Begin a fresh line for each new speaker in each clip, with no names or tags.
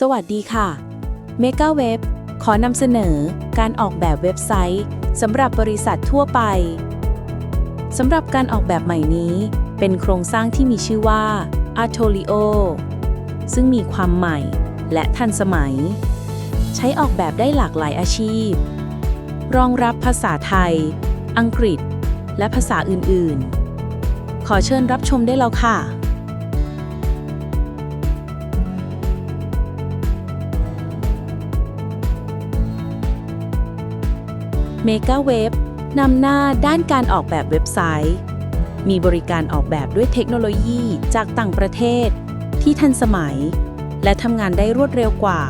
สวัสดีค่ะ m e g a w e b ขอนำเสนอการออกแบบเว็บไซต์สำหรับบริษัททั่วไปสำหรับการออกแบบใหม่นี้ เป็นโครงสร้างที่มีชื่อว่า Artolio ซึ่งมีความใหม่และทันสมัย ใช้ออกแบบได้หลากหลายอาชีพ รองรับภาษาไทย อังกฤษ และภาษาอื่นๆ ขอเชิญรับชมได้แล้วค่ะ m e g a w e b นำหน้าด้านการออกแบบเว็บไซต์ มีบริการออกแบบด้วยเทคโนโลยีจากต่างประเทศ ที่ทันสมัย และทำงานได้รวดเร็วกว่า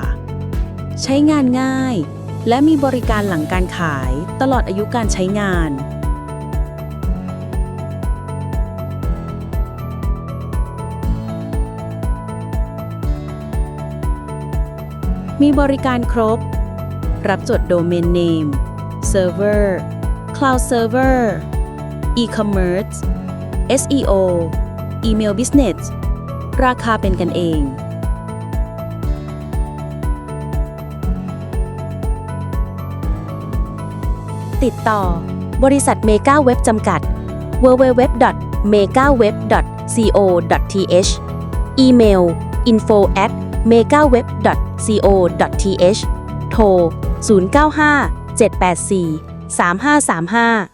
ใช้งานง่าย และมีบริการหลังการขายตลอดอายุการใช้งาน มีบริการครบ รับจดโดเมนเนม เซิร์ฟเวอร์ Cloud Server E-commerce SEO อีเมล Business ราคาเป็นกันเอง ติดต่อ บริษัทเมกาเว็บจำกัด www.megaweb.co.th อีเมล info at megaweb.co.th โทร 095 784 3535